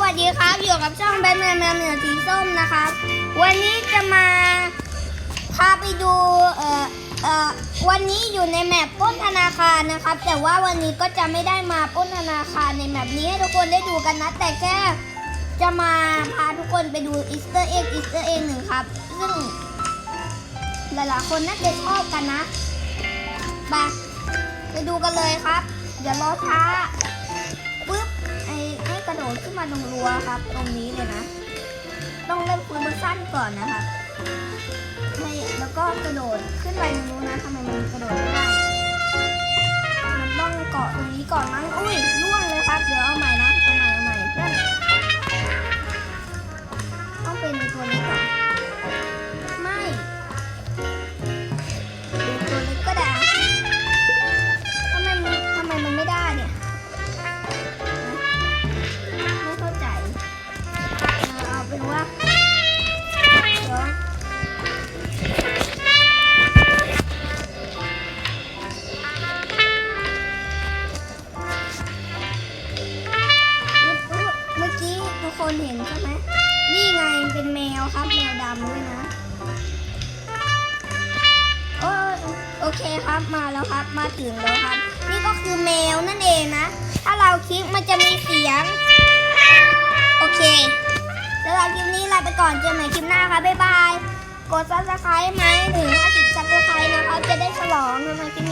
วัสดีครับ อยู่กับช่องแบทแมนแมวเหนือสีส้มนะครับ วันนี้จะมาพาไปดูเอ่อเอ่อวันนี้อยู่ในแมปป้นธนาคารนะครับ แต่ว่าวันนี้ก็จะไม่ได้มาป้นธนาคารในแมปนี้ให้ทุกคนได้ดูกันนะ แต่แค่จะมาพาทุกคนไปดูอีสเตอร์เอ็กอีสเตอร์เอ็กหนึ่งครับ ซึ่งหลายๆคนน่าจะชอบกันนะไปไปดูกันเลยครับเดี๋ยวรอช้า ดขึ้นมาตรงรั้วครับ ตรงนี้เลยนะ ต้องเล่นปืนมันสั้นก่อนนะครับให้แล้วก็กระโดดขึ้นไปตรงนู้นนะทำไมมันกระโดดไม่ได้ มันต้องเกาะตรงนี้ก่อนมั้ง อุ้ยล่วงเลยครับ เดี๋ยวเอาใหม่นะ เอาใหม่เอาใหม่เพื่อนต้องเป็นตัวนี้ คนเห็นใช่ไหมนี่ไงเป็นแมวครับแมวดำด้วยนะโอ้โอเคครับมาแล้วครับมาถึงแล้วครับ นี่ก็คือแมวนั่นเองนะ ถ้าเราคลิกมันจะมีเสียง โอเคสำหรับคลิปนี้ลาไปก่อนเจอใหม่คลิปหน้าครับบ๊ายบาย กดซับสไครต์ไหมถึง50ซับสไครต์นะครับจะได้ฉลองสำหรับคลิป